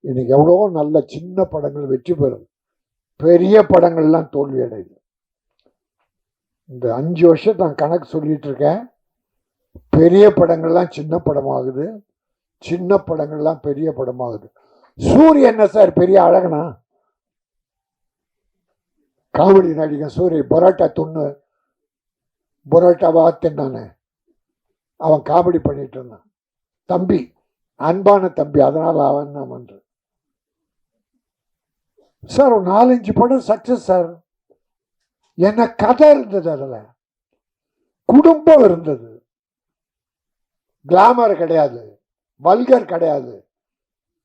இன்னைக்கு எவ்வளோ நல்ல சின்ன படங்கள் வெற்றி பெறும். பெரிய படங்கள்லாம் தோல்வி அடையுது. இந்த அஞ்சு வருஷம் நான் கணக்கு சொல்லிட்டு இருக்கேன். பெரிய படங்கள்லாம் சின்ன படமாகுது. சின்ன படங்கள்லாம் பெரிய படமாகுது. சூரிய என்ன சார்? பெரிய அழகனா? காமெடி நடிகன் சூரிய பரோட்டா துண்ணு பரோட்டாவா தின்னானே. அவன் காமெடி பண்ணிட்டு இருந்தான். தம்பி அன்பான தம்பி அதனால் அவன் நான் பண்றேன். சார் ஒரு நாலஞ்சு படம் சக்சஸ் சார். என்ன கதை இருந்தது அதில். குடும்பம் இருந்தது. கிளாமர் கிடையாது. வல்கர் கிடையாது.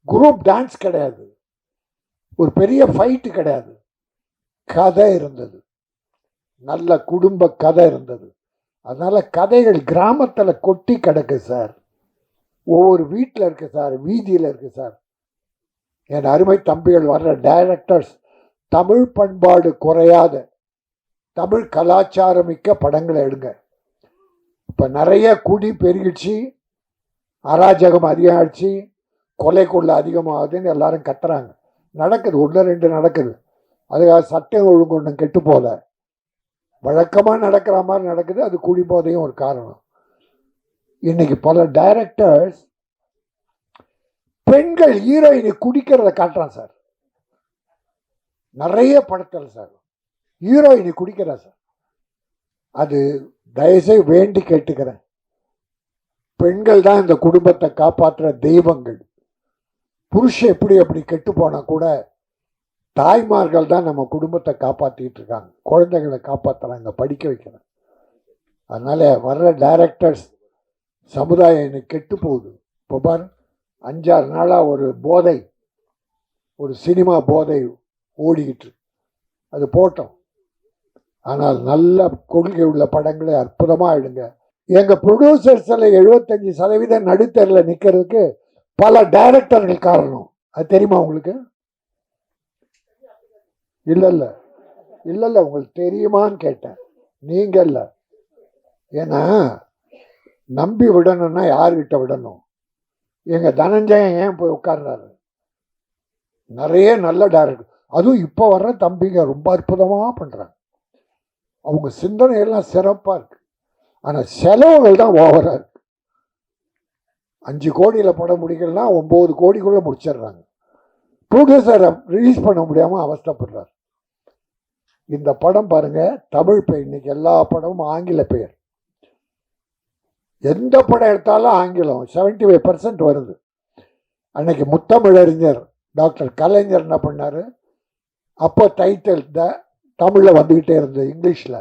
குரூப் டான்ஸ் கிடையாது. ஒரு பெரிய ஃபைட்டு கிடையாது. கதை இருந்தது. நல்ல குடும்ப கதை இருந்தது. அதனால் கதைகள் கிராமத்தில் கொட்டி கிடக்கு சார். ஒவ்வொரு வீட்டில் இருக்கு சார் வீதியில் இருக்கு சார். என் அருமை தம்பிகள் வர்ற டைரக்டர்ஸ் தமிழ் பண்பாடு குறையாத தமிழ் கலாச்சாரமிக்க படங்களை எடுங்க. இப்போ நிறைய குடி பெருகிடுச்சு அராஜகம் அதிகமாகிடுச்சு கொலை கொள்ள அதிகமாகுதுன்னு எல்லாரும் கத்துறாங்க. நடக்குது ஒன்று ரெண்டு நடக்குது. அதுக்காக சட்டம் ஒழுங்கு ஒன்றும் கெட்டு போல வழக்கமாக நடக்கிற மாதிரி நடக்குது அது குடி போதையும் ஒரு காரணம். இன்னைக்கு பல டைரக்டர்ஸ் பெண்கள் ஹீரோயினை குடிக்கிறத காட்டுறான் சார். நிறைய படத்தில் சார். ஹீரோயினை குடிக்கிறா சார். அது தயவுசெய்து வேண்டி கேட்டுக்கிறேன். பெண்கள் தான் இந்த குடும்பத்தை காப்பாற்றுற தெய்வங்கள். புருஷன் எப்படி அப்படி கெட்டு போனால் கூட தாய்மார்கள் தான் நம்ம குடும்பத்தை காப்பாற்றிட்டு இருக்காங்க. குழந்தைகளை காப்பாற்றுறாங்க படிக்க வைக்கிறாங்க. அதனால வர்ற டைரக்டர்ஸ் சமுதாயம் கெட்டு போகுது. இப்போ பாரு அஞ்சாறு நாளாக ஒரு போதை ஒரு சினிமா போதை ஓடிக்கிட்டு அது போட்டோம். ஆனால் நல்ல கொள்கை உள்ள படங்களை அற்புதமாக எடுங்க. எங்கள் ப்ரொடியூசர்ஸில் எழுபத்தஞ்சு சதவீதம் நடுத்தரில் நிற்கிறதுக்கு பல டைரக்டர்கள் காரணம். அது தெரியுமா உங்களுக்கு? இல்லை இல்லை இல்லை இல்லை உங்களுக்கு தெரியுமான்னு கேட்டேன். நீங்கள் இல்லை ஏன்னா நம்பி விடணும்னா யார்கிட்ட விடணும்? எங்கள் தனஞ்சயன் ஏன் போய் உட்கார்றாரு? நிறைய நல்ல டேரக்டர் அதுவும் இப்போ வர்ற தம்பிங்க ரொம்ப அற்புதமாக பண்ணுறாங்க அவங்க சிந்தனை எல்லாம் சிறப்பாக இருக்குது ஆனால் செலவுகள் தான் ஓவராக இருக்குது அஞ்சு கோடியில் படம் முடிக்கலன்னா ஒம்பது கோடிக்குள்ளே முடிச்சிடுறாங்க. ப்ரொடியூசரை ரிலீஸ் பண்ண முடியாமல் அவஸ்தைப்படுறாரு. இந்த படம் பாருங்கள் தமிழ் பெயர் இன்னைக்கு எல்லா படமும் ஆங்கில பெயர். எந்த படம் எடுத்தாலும் ஆங்கிலம் 75% ஃபைவ் பர்சன்ட் வருது. அன்னைக்கு முத்தமிழறிஞர் டாக்டர் கலைஞர் என்ன பண்ணாரு? அப்போ டைட்டில் த தமிழில் வந்துக்கிட்டே இருந்தது இங்கிலீஷில்.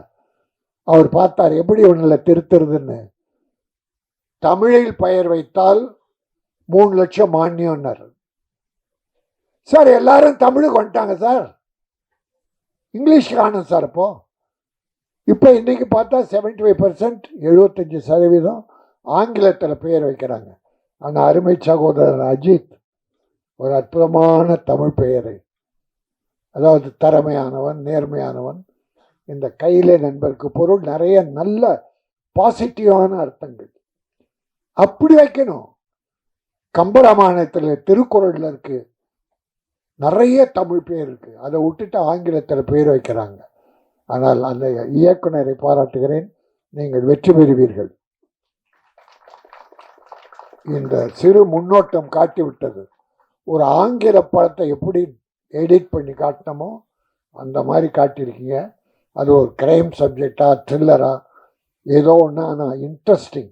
அவர் பார்த்தார் எப்படி ஒன்றில் திருத்துறதுன்னு தமிழில் பெயர் வைத்தால் மூணு லட்சம் மானியம்னார். சார் எல்லாரும் தமிழுக்கு வந்துட்டாங்க சார். இங்கிலீஷ் காணும் சார் இப்போது இப்போ இன்றைக்கி பார்த்தா 75% ஃபைவ் பர்சன்ட் எழுபத்தஞ்சி சதவீதம் ஆங்கிலத்தில் பெயர் வைக்கிறாங்க. ஆனால் அருமை சகோதரர் அஜித் ஒரு அற்புதமான தமிழ் பெயரை. அதாவது திறமையானவன் நேர்மையானவன். இந்த கையிலே நண்பருக்கு பொருள் நிறைய நல்ல பாசிட்டிவான அர்த்தங்கள். அப்படி வைக்கணும். கம்பராமாயணத்தில் திருக்குறளில் இருக்குது நிறைய தமிழ் பேர் இருக்குது அதை விட்டுட்டு ஆங்கிலத்தில் பேர் வைக்கிறாங்க. ஆனால் அந்த இயக்குனரை பாராட்டுகிறேன். நீங்கள் வெற்றி பெறுவீர்கள். இந்த சிறு முன்னோட்டம் காட்டிவிட்டது. ஒரு ஆங்கில படத்தை எப்படி எடிட் பண்ணி காட்டினமோ அந்த மாதிரி காட்டியிருக்கீங்க. அது ஒரு கிரைம் சப்ஜெக்டா த்ரில்லரா ஏதோ ஒன்று ஆனால் interesting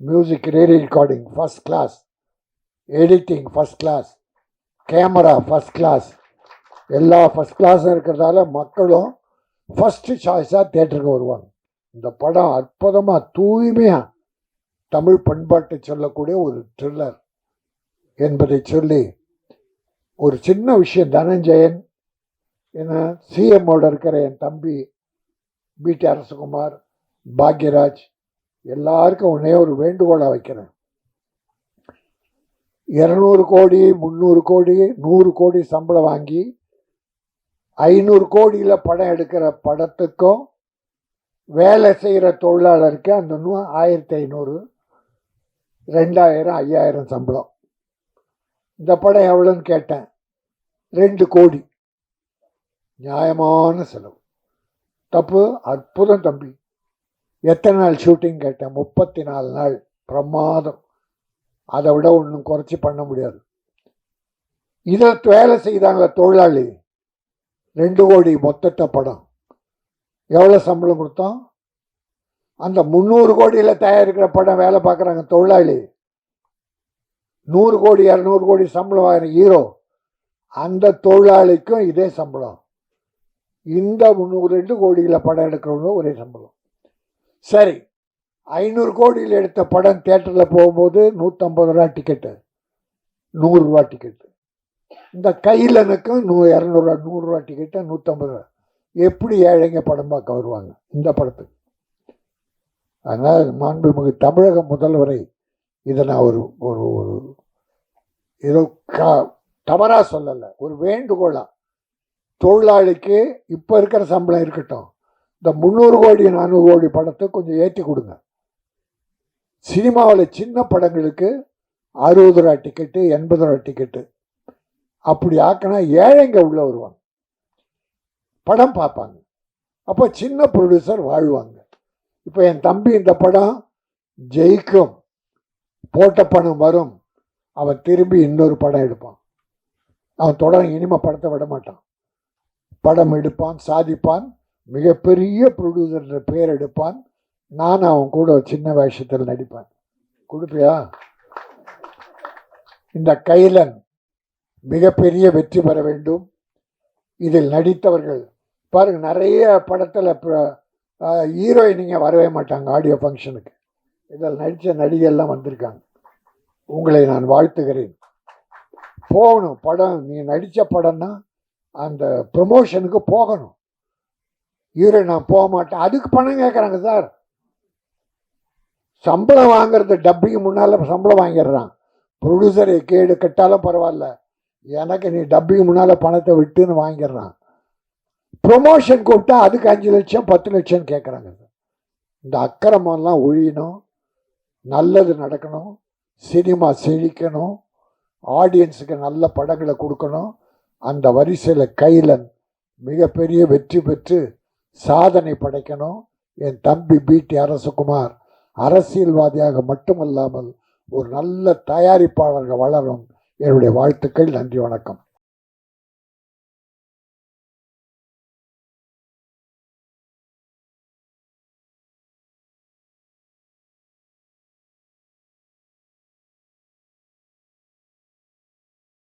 music re recording first class editing first class camera first class எல்லா ஃபஸ்ட் கிளாஸும் இருக்கிறதால மக்களும் ஃபஸ்ட்டு சாய்ஸாக தேட்டருக்கு வருவாங்க. இந்த படம் அற்புதமாக தூய்மையாக தமிழ் பண்பாட்டை சொல்லக்கூடிய ஒரு த்ரில்லர் என்பதை சொல்லி ஒரு சின்ன விஷயம் தனஞ்சயன் ஏன்னா சிஎம்மோட இருக்கிற என் தம்பி பிடி அரசகுமார் பாக்யராஜ் எல்லாருக்கும் உன்னே ஒரு வேண்டுகோளாக வைக்கிறேன். இரநூறு கோடி முந்நூறு கோடி நூறு கோடி சம்பளம் வாங்கி ஐநூறு கோடியில் படம் எடுக்கிற படத்துக்கும் வேலை செய்கிற தொழிலாளருக்கு அந்த நூ- ஆயிரத்தி ஐநூறு ரெண்டாயிரம் ஐயாயிரம் சம்பளம். இந்த படம் எவ்வளோன்னு கேட்டேன். ரெண்டு கோடி. நியாயமான செலவு. தப்பு அற்புதம் தம்பி. எத்தனை நாள் ஷூட்டிங் கேட்டேன். முப்பத்தி நாலு நாள். பிரமாதம். அதை விட ஒன்றும் குறைச்சி பண்ண முடியாது. இதில் வேலை செய்தாங்களே தொழிலாளி. ரெண்டு கோடி மொத்தத்தை படம். எவ்வளோ சம்பளம் கொடுத்தோம்? அந்த முந்நூறு கோடியில் தயாரிக்கிற படம் வேலை பார்க்குறாங்க தொழிலாளி. நூறு கோடி இரநூறு கோடி சம்பளம் வாங்குற ஹீரோ. அந்த தொழிலாளிக்கும் இதே சம்பளம். இந்த முந்நூறு ரெண்டு கோடியில் படம் எடுக்கிறவங்க ஒரே சம்பளம். சரி ஐநூறு கோடியில் எடுத்த படம் தேட்டரில் போகும்போது நூற்றம்பது ரூபா டிக்கெட்டு நூறுரூவா டிக்கெட்டு இந்த கையிலனுக்கும் நூ இரநூறுவா நூறுரூவா டிக்கெட்டு நூற்றம்பது ரூபா. எப்படி ஏழைங்க படம் பார்க்க வருவாங்க? இந்த படத்துக்கு. அதனால் மாண்புமிகு தமிழக முதல்வரை இதை நான் ஒரு ஒரு ஒரு ஏதோ கா தவறாக சொல்லலை. ஒரு வேண்டுகோளாக தொழிலாளிக்கு இப்போ இருக்கிற சம்பளம் இருக்கட்டும். இந்த முந்நூறு கோடி நானூறு கோடி படத்தை கொஞ்சம் ஏற்றி கொடுங்க. சினிமாவில் சின்ன படங்களுக்கு அறுபது ரூபா டிக்கெட்டு எண்பது ரூபா டிக்கெட்டு அப்படி ஆக்கினா ஏழைங்க உள்ள வருவாங்க. படம் பார்ப்பாங்க. அப்போ சின்ன ப்ரொடியூசர் வாழ்வாங்க. இப்போ என் தம்பி இந்த படம் ஜெயிக்கும். போட்ட பணம் வரும். அவன் திரும்பி இன்னொரு படம் எடுப்பான். அவன் தொடர் இனிமே படத்தை விட மாட்டான். படம் எடுப்பான் சாதிப்பான் மிகப்பெரிய ப்ரொடியூசர்ன்ற பேர் எடுப்பான். நான் அவன் கூட சின்ன வேஷத்தில் நடிப்பேன். கொடுப்பியா? இந்த கைலன். மிகப்பெரிய வெற்றி பெற வேண்டும். இதில் நடித்தவர்கள் பாருங்க நிறைய படத்தில் ஹீரோயினிங்க வரவே மாட்டாங்க ஆடியோ ஃபங்க்ஷனுக்கு இதில் நடித்த நடிகையெல்லாம் வந்திருக்காங்க. உங்களை நான் வாழ்த்துகிறேன். போகணும் படம் நீ நடித்த படம்னா அந்த ப்ரொமோஷனுக்கு போகணும். ஹீரோ நான் போக மாட்டேன். அதுக்கு பணம் கேட்குறாங்க சார். சம்பளம் வாங்குறது டப்பிக்கு முன்னால் சம்பளம் வாங்கிடுறான். ப்ரொடியூசரை கேடு கட்டாலும் பரவாயில்ல. எனக்கு நீ டப்பிக்கு முன்னால் பணத்தை விட்டுன்னு வாங்கிடுறான். ப்ரொமோஷன் கூப்பிட்டா அதுக்கு அஞ்சு லட்சம் பத்து லட்சம் கேட்குறாங்க. இந்த அக்கிரமெல்லாம் ஒழியணும். நல்லது நடக்கணும். சினிமா செழிக்கணும். ஆடியன்ஸுக்கு நல்ல படங்களை கொடுக்கணும். அந்த வரிசையில் கைலன் மிகப்பெரிய வெற்றி பெற்று சாதனை படைக்கணும். என் தம்பி பிடி அரசகுமார் அரசியல்வாதியாக மட்டுமல்லாமல் ஒரு நல்ல தயாரிப்பாளர்கள் வளரும் என்னுடைய வாழ்த்துக்கள் நன்றி வணக்கம்.